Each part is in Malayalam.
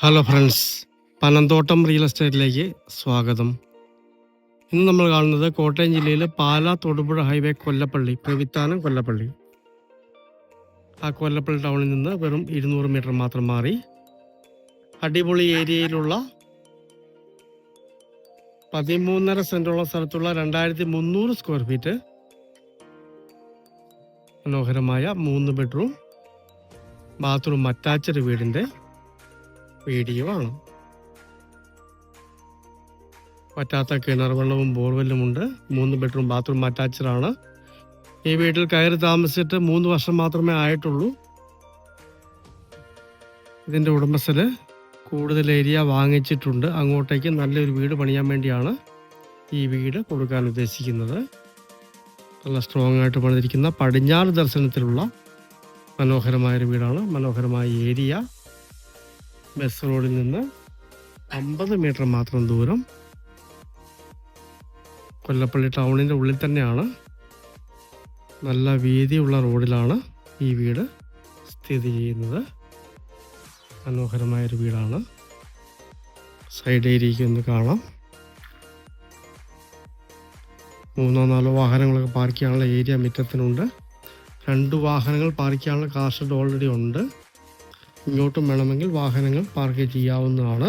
ഹലോ ഫ്രണ്ട്സ് പനന്തോട്ടം റിയൽ എസ്റ്റേറ്റിലേക്ക് സ്വാഗതം. ഇന്ന് നമ്മൾ കാണുന്നത് കോട്ടയം ജില്ലയിലെ പാലാ തൊടുപുഴ ഹൈവേ കൊല്ലപ്പള്ളി പ്രവിത്താനം കൊല്ലപ്പള്ളി. ആ കൊല്ലപ്പള്ളി ടൗണിൽ നിന്ന് വെറും ഇരുന്നൂറ് മീറ്റർ മാത്രം മാറി അടിപൊളി ഏരിയയിലുള്ള പതിമൂന്നര സെന്റോളം സ്ഥലത്തുള്ള രണ്ടായിരത്തി മുന്നൂറ് സ്ക്വയർ ഫീറ്റ് മനോഹരമായ മൂന്ന് ബെഡ്റൂം ബാത്റൂം അറ്റാച്ച്ഡ് വീടിന്റെ ആണ് പറ്റാത്ത കിണർ വെള്ളവും ബോർവെല്ലുമുണ്ട്. മൂന്ന് ബെഡ്റൂം ബാത്റൂം അറ്റാച്ച്ഡ് ആണ് ഈ വീട്ടിൽ കയറി താമസിച്ചിട്ട് മൂന്ന് വർഷം മാത്രമേ ആയിട്ടുള്ളൂ. ഇതിന്റെ ഉടമസ്ഥര് കൂടുതൽ ഏരിയ വാങ്ങിച്ചിട്ടുണ്ട്. അങ്ങോട്ടേക്ക് നല്ലൊരു വീട് പണിയാൻ വേണ്ടിയാണ് ഈ വീട് കൊടുക്കാൻ ഉദ്ദേശിക്കുന്നത്. നല്ല സ്ട്രോങ് ആയിട്ട് പണിതിരിക്കുന്ന പടിഞ്ഞാറ് ദർശനത്തിലുള്ള മനോഹരമായൊരു വീടാണ്. മനോഹരമായ ഏരിയ. ബസ് റോഡിൽ നിന്ന് അമ്പത് മീറ്റർ മാത്രം ദൂരം കൊല്ലപ്പള്ളി ടൗണിന്റെ ഉള്ളിൽ തന്നെയാണ്. നല്ല വീതിയുള്ള റോഡിലാണ് ഈ വീട് സ്ഥിതി ചെയ്യുന്നത്. മനോഹരമായൊരു വീടാണ്. സൈഡ് ഏരിയയ്ക്ക് ഒന്ന് കാണാം. മൂന്നോ നാലോ വാഹനങ്ങളൊക്കെ പാർക്ക് ചെയ്യാനുള്ള ഏരിയ മുറ്റത്തിനുണ്ട്. രണ്ട് വാഹനങ്ങൾ പാർക്ക് ചെയ്യാനുള്ള കാർ ഷെഡ് ഓൾറെഡി ഉണ്ട്. ഇങ്ങോട്ടും വേണമെങ്കിൽ വാഹനങ്ങൾ പാർക്ക് ചെയ്യാവുന്നതാണ്.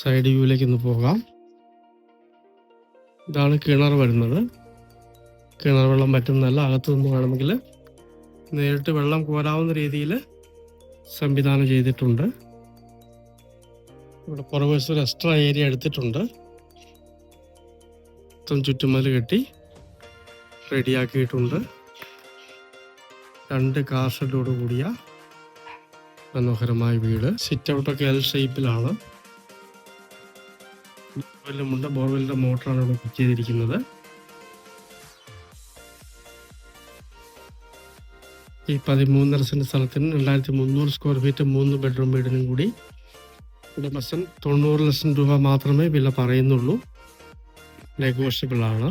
സൈഡ് വ്യൂവിലേക്ക് ഒന്ന് പോകാം. ഇതാണ് കിണർ വരുന്നത്. കിണർ വെള്ളം പറ്റുന്നതല്ല അകത്തു നിന്ന് വേണമെങ്കിൽ നേരിട്ട് വെള്ളം കോരാവുന്ന രീതിയിൽ സംവിധാനം ചെയ്തിട്ടുണ്ട്. ഇവിടെ പുറകുവശത്ത് ഒരു എക്സ്ട്രാ ഏരിയ എടുത്തിട്ടുണ്ട്. മൊത്തം ചുറ്റുമതിൽ കെട്ടി റെഡിയാക്കിയിട്ടുണ്ട്. രണ്ട് കാർ ഷെഡോട് കൂടിയ മനോഹരമായ വീട്. സിറ്റ് ഔട്ടൊക്കെ എൽ ഷേപ്പിലാണ് ബോർവെല്ലുമുണ്ട് ബോർവെല്ലിന്റെ മോട്ടറാണ് ഇവിടെ ഫിറ്റ് ചെയ്തിരിക്കുന്നത്. ഈ പതിമൂന്നര സെന്റ് സ്ഥലത്തിന് രണ്ടായിരത്തി മുന്നൂറ് സ്ക്വയർ ഫീറ്റ് മൂന്ന് ബെഡ്റൂം വീടിനും കൂടി. ഉടമസ്ഥൻ തൊണ്ണൂറ് ലക്ഷം രൂപ മാത്രമേ വില പറയുന്നുള്ളൂ. നെഗോഷ്യബിൾ ആണ്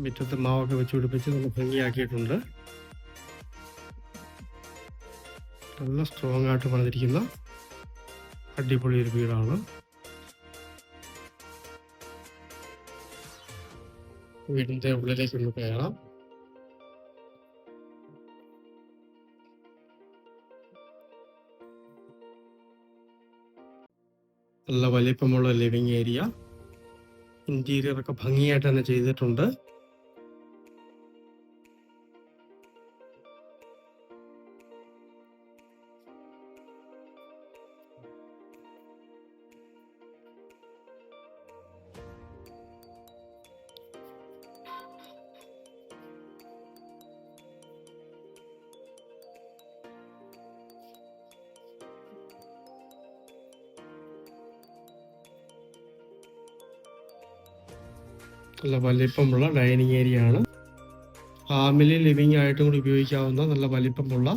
മുറ്റത്ത് മാവൊക്കെ വെച്ച് പിടിപ്പിച്ച് നമ്മൾ ഭംഗിയാക്കിയിട്ടുണ്ട്. നല്ല സ്ട്രോങ് ആയിട്ട് പണിതിരിക്കുന്ന അടിപൊളി ഒരു വീടാണ്. വീടിന്റെ ഉള്ളിലേക്ക് ഒന്ന് കയറാം. നല്ല വലിപ്പമുള്ള ലിവിങ് ഏരിയ. ഇന്റീരിയർ ഒക്കെ ഭംഗിയായിട്ട് തന്നെ ചെയ്തിട്ടുണ്ട്. നല്ല വലിപ്പമുള്ള ഡൈനിങ് ഏരിയ ആണ് ഫാമിലി ലിവിംഗ് ആയിട്ടും കൂടി ഉപയോഗിക്കാവുന്ന നല്ല വലിപ്പമുള്ള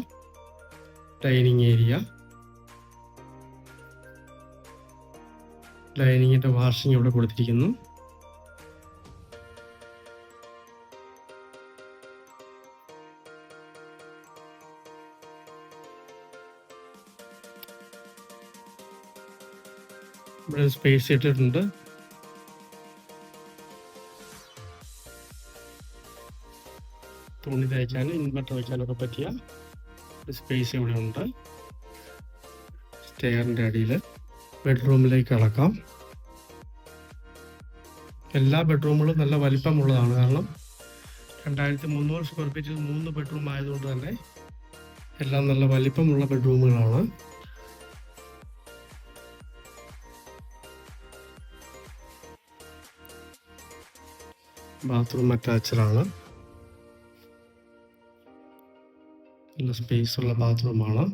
ഡൈനിങ് ഏരിയ. ഡൈനിങ്ങിന്റെ വാഷിംഗ് ഇവിടെ കൊടുത്തിരിക്കുന്നു. ഇവിടെ സ്പേസ് ഇട്ടിട്ടുണ്ട്. തുണി തയ്ക്കാനും ഇൻവെർട്ടർ വയ്ക്കാനൊക്കെ പറ്റിയ സ്പേസ് ഇവിടെ ഉണ്ട്. സ്റ്റെയറിന്റെ അടിയിൽ ബെഡ്റൂമിലേക്ക് അളക്കാം. എല്ലാ ബെഡ്റൂമുകളും നല്ല വലിപ്പമുള്ളതാണ്. കാരണം രണ്ടായിരത്തി മുന്നൂറ് സ്ക്വയർ ഫീറ്റിൽ മൂന്ന് ബെഡ്റൂം ആയതുകൊണ്ട് തന്നെ എല്ലാം നല്ല വലിപ്പമുള്ള ബെഡ്റൂമുകളാണ് ബാത്റൂം അറ്റാച്ച്ഡ് നല്ല സ്പേസ് ഉള്ള ബാത്റൂമാണ്.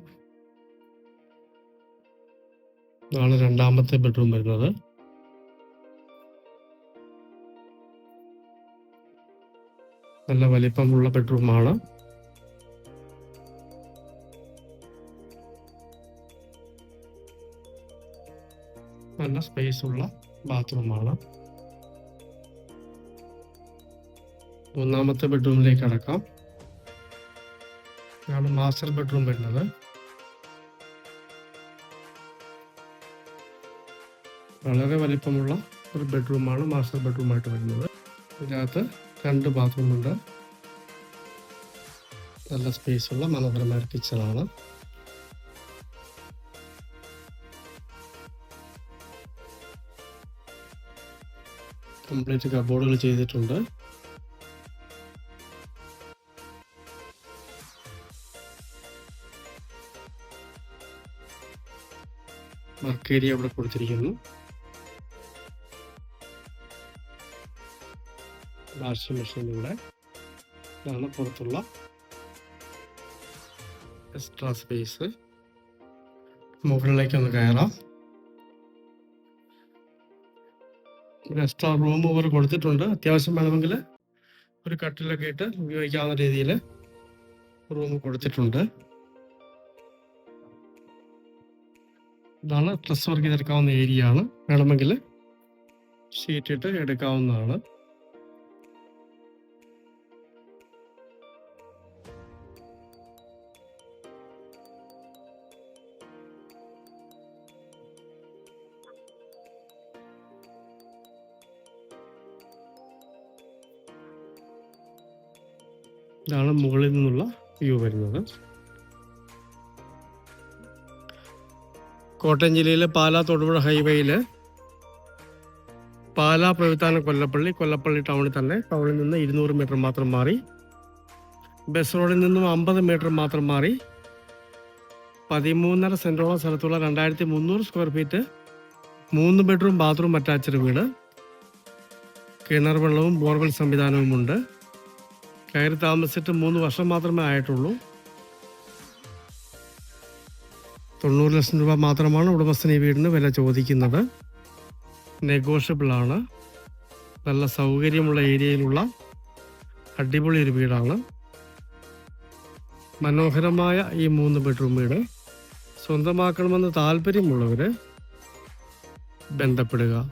ഇതാണ് രണ്ടാമത്തെ ബെഡ്റൂം വരുന്നത്. നല്ല വലിപ്പമുള്ള ബെഡ്റൂമാണ്. നല്ല സ്പേസ് ഉള്ള ബാത്റൂമാണ്. മൂന്നാമത്തെ ബെഡ്റൂമിലേക്ക് കടക്കാം. ഇതാണ് മാസ്റ്റർ ബെഡ്റൂം വരുന്നത്. വളരെ വലിപ്പമുള്ള ഒരു ബെഡ്റൂമാണ് മാസ്റ്റർ ബെഡ്റൂമായിട്ട് വരുന്നത്. ഇതിനകത്ത് രണ്ട് ബാത്റൂം ഉണ്ട്. നല്ല സ്പേസ് ഉള്ള മനോഹരമായ കിച്ചണാണ് കംപ്ലീറ്റ് കബോർഡുകൾ ചെയ്തിട്ടുണ്ട്. വർക്ക് ഏരിയ ഇവിടെ കൊടുത്തിരിക്കുന്നു. വാഷിംഗ് മെഷീൻ ഇവിടെ. ഇതാണ് പുറത്തുള്ള എക്സ്ട്രാ സ്പേസ് മുകളിലേക്ക് ഒന്ന് കയറാം. ഒരു എക്സ്ട്രാ റൂം ഇവർ കൊടുത്തിട്ടുണ്ട്. അത്യാവശ്യം വേണമെങ്കിൽ ഒരു കട്ടിലൊക്കെ ഇട്ട് ഉപയോഗിക്കാവുന്ന രീതിയിൽ റൂം കൊടുത്തിട്ടുണ്ട്. ഇതാണ് ഡ്രസ് വർക്ക് ചെയ്തെടുക്കാവുന്ന ഏരിയ ആണ്. വേണമെങ്കിൽ ഷീറ്റ് ഇട്ട് എടുക്കാവുന്നതാണ്. ഇതാണ് മുകളിൽ നിന്നുള്ള വ്യൂ വരുന്നത്. കോട്ടയം ജില്ലയിലെ പാലാ തൊടുപുഴ ഹൈവേയിൽ പാലാ പ്രവിത്താനം കൊല്ലപ്പള്ളി കൊല്ലപ്പള്ളി ടൗണിൽ തന്നെ ടൗണിൽ നിന്ന് ഇരുന്നൂറ് മീറ്റർ മാത്രം മാറി ബസ് റോഡിൽ നിന്നും അമ്പത് മീറ്റർ മാത്രം മാറി പതിമൂന്നര സെന്റോളം സ്ഥലത്തുള്ള രണ്ടായിരത്തി മുന്നൂറ് സ്ക്വയർ ഫീറ്റ് മൂന്ന് ബെഡ്റൂം ബാത്റൂം അറ്റാച്ച്ഡ് വീട് കിണർ വെള്ളവും ബോർവെൽ സംവിധാനവുമുണ്ട്. കയറി താമസിച്ചിട്ട് മൂന്ന് വർഷം മാത്രമേ ആയിട്ടുള്ളൂ. തൊണ്ണൂറ് ലക്ഷം രൂപ മാത്രമാണ് ഉടമസ്ഥൻ ഈ വീടിന് വില ചോദിക്കുന്നത്. നെഗോഷ്യബിൾ ആണ്. നല്ല സൗകര്യമുള്ള ഏരിയയിലുള്ള അടിപൊളി ഒരു വീടാണ്. മനോഹരമായ ഈ മൂന്ന് ബെഡ്റൂം വീട്. സ്വന്തമാക്കണമെന്ന് താല്പര്യമുള്ളവർ ബന്ധപ്പെടുക.